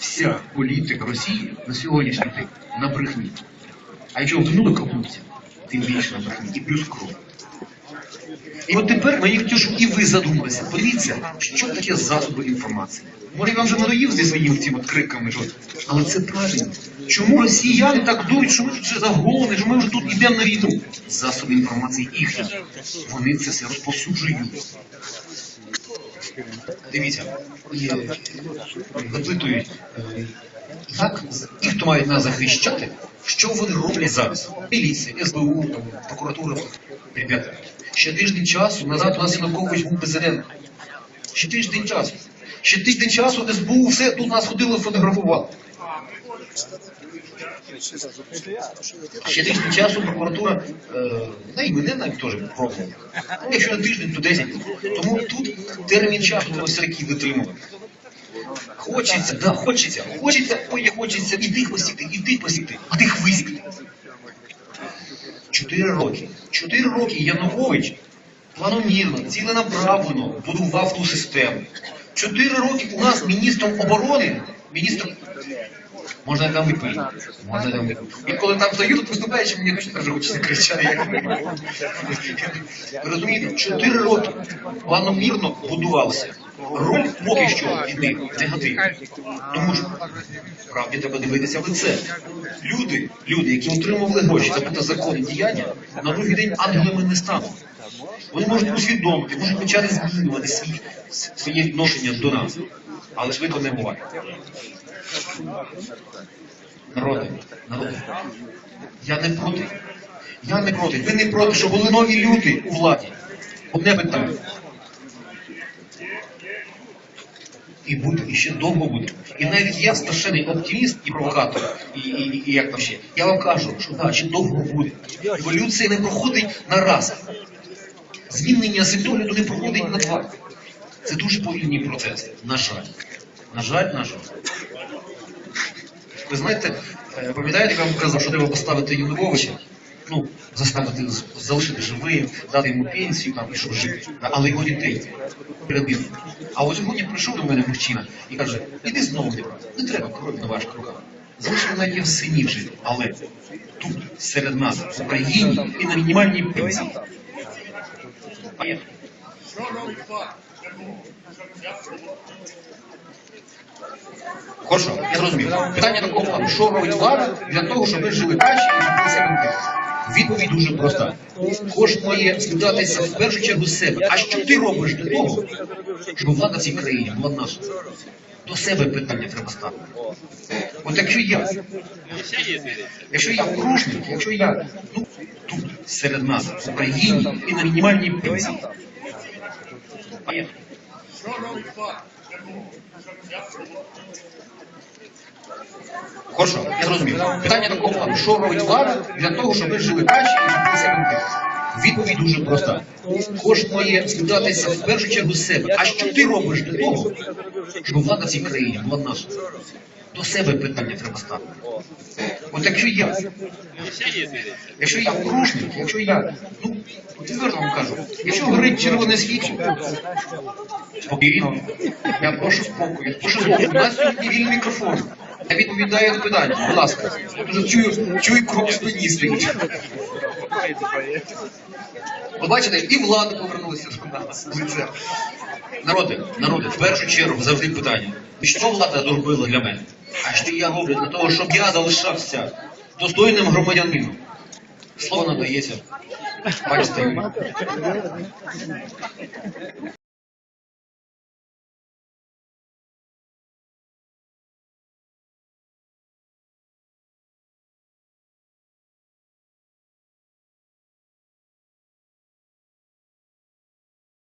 вся політика Росії на сьогоднішній день на брехні. А якщо вдну копнуться, тим більше на брехні і плюс кров. І от тепер мені хотів, щоб і ви задумалися. Подивіться, що таке засоби інформації. Може, я вам вже надоїв зі своїми цими криками, що- але це правильно. Чому росіяни так думають, що ми тут вже загони, що ми вже тут йдемо на війну? Засоби інформації їхні. Вони це все розповсюджують. Дивіться, е, запитують, е, як ті, хто мають нас захищати, що вони роблять зараз? Міліція, СБУ, прокуратура. Ребята, ще тиждень часу назад у нас Янукович був президент. Ще тиждень часу. Ще тиждень часу СБУ все тут нас ходило фотографувало. Ще тиждень часу прокуратура, е, да і мене навіть теж пробувала. Ну, Якщо не тиждень, то 10. Тому тут термін часу треба все-таки витримувати. Хочеться, да, хочеться, хочеться, ой, хочеться, і тих посікти, і тих посікти, а тих висікти. Чотири роки. Чотири роки Янукович планомірно, ціленаправлено будував ту систему. Чотири роки у нас міністром оборони, міністром Можна дам відповідь? Можна дам відповідь. І коли там стою, тут виступаючи, мені точно же хочеться кричати, як ви. Ви розумієте, чотири роки планомірно будувався. Роль поки що йде негативна. Тому що правді треба дивитися в лице. Люди, люди, які отримували гроші за протизаконні діяння, на другий день ангелами не стануть. Вони можуть усвідомити, можуть почати змінювати свій, своє відношення до нас. Але швидко не буває. Народи, народи, я не проти. Я не проти. Ви не проти, щоб були нові люди у владі. Одне питання. І буде, і ще довго буде. І навіть я страшенний оптиміст і провокатор, і, і, і як там ще. Я вам кажу, що да, ще довго буде. Еволюція не проходить на раз. Змінення світогляду не проходить на два. Це дуже повільні процеси. На жаль. На жаль, на жаль. Ви знаєте, е, пам'ятаєте, я вам казав, що треба поставити Януковича, ну, заставити залишити живим, дати йому пенсію там, і щоб жити, але його дітей перед. А от сьогодні прийшов до мене мужчина і каже, іди знову не треба крові на ваших руках. Залишив навіть є в синів жити, але тут, серед нас, в Україні і на мінімальній пенсії. Поїхали. Хорошо, я зрозумів. Питання такого плану. Що робить влада для того, щоб ми жили краще і щоб ми себе? Відповідь дуже проста. Кожен має скидатися в першу чергу з себе. А що ти робиш для того, щоб влада в цій країні була наша? До себе питання треба ставити. От якщо я, якщо я окружник, якщо я ну, тут серед нас, в Україні і на мінімальній пенсії. Хорошо, я зрозумів. Питання такого плану. Що робить влада для того, щоб ви жили краще і жити себе? Відповідь дуже проста. Кожен має спитатися в першу чергу себе. А що ти робиш для того, щоб влада в цій країні була наша? До себе питання треба ставити. От якщо я, якщо я окружник, якщо я, ну, відверто вам кажу, якщо горить червоне світло, спокійно, я прошу спокою, прошу спокою, у нас сьогодні вільний мікрофон. Я відповідаю на питання, будь ласка. Дуже чую, чую кров спині стоїть. Ви бачите, і влада повернулася до нас. лице. Народи, народи, в першу чергу завжди питання. Що влада зробила для мене? А що я роблю для того, щоб я залишався достойним громадянином? Слово надається. Бачите.